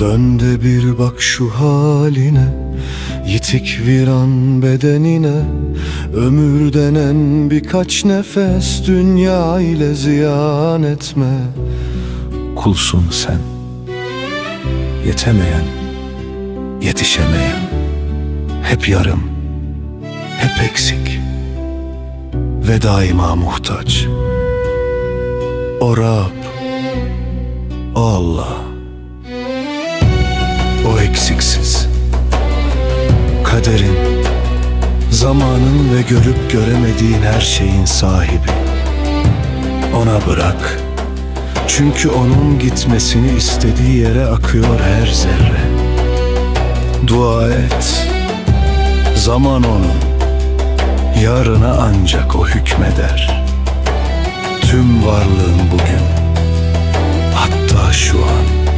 Dön de bir bak şu haline Yitik viran bedenine. Ömür denen birkaç nefes Dünya ile ziyan etme. Kulsun sen Yetemeyen Yetişemeyen. Hep yarım Hep eksik Ve daima muhtaç. O Rab O Allah o eksiksiz. Kaderin, zamanın ve görüp göremediğin her şeyin sahibi. Ona bırak. Çünkü onun gitmesini istediği yere akıyor her zerre. Dua et. Zaman onun. Yarına ancak o hükmeder. Tüm varlığın bugün. Hatta şu an.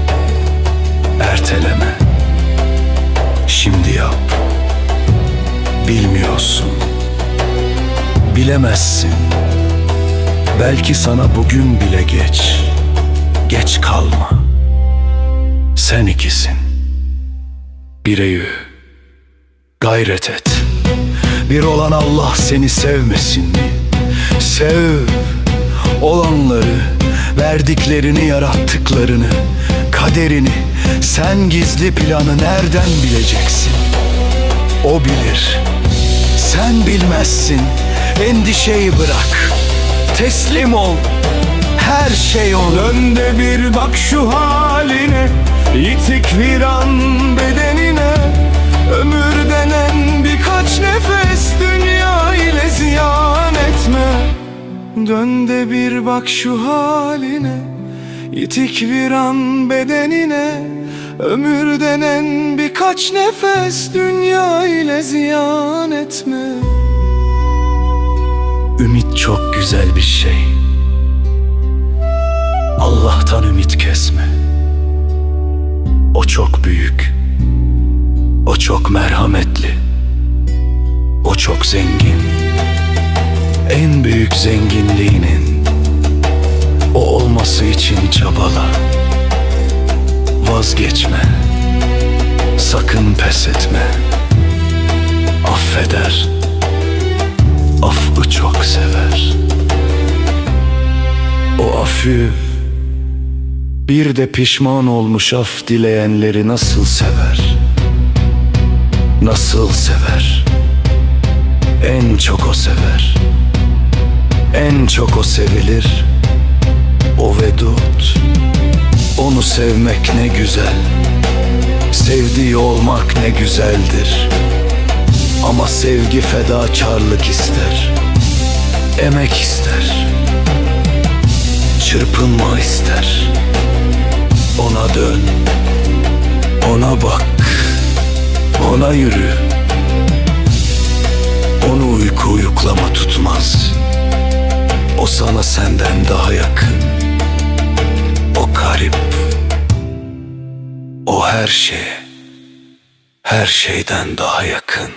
Bilemezsin. Belki sana bugün bile geç. Geç kalma. Sen ikisin. Bireyi gayret et. Bir olan Allah seni sevmesin mi? Sev olanları, verdiklerini, yarattıklarını, kaderini, sen gizli planı nereden bileceksin? O bilir. Sen bilmezsin. Endişeyi bırak. Teslim ol. Her şey olur. Dön de bir bak şu haline Yitik viran bedenine Ömür denen birkaç nefes Dünya ile ziyan etme Dön de bir bak şu haline Yitik viran bedenine Ömür denen birkaç nefes Dünya ile ziyan etme çok güzel bir şey. Allah'tan ümit kesme. O çok büyük. O çok merhametli. O çok zengin. En büyük zenginliğinin o olması için çabala. Vazgeçme. Sakın pes etme. Affeder. Affı çok sever. Affı bir de pişman olmuş af dileyenleri nasıl sever? Nasıl sever? En çok o sever. En çok o sevilir. O vedut. Onu sevmek ne güzel. Sevdiği olmak ne güzeldir. Ama sevgi fedakarlık ister. Emek ister. Çırpınma ister. Ona dön. Ona bak. Ona yürü. Onu uyku uyuklama tutmaz. O sana senden daha yakın. O garip. O her şeye, her şeyden daha yakın.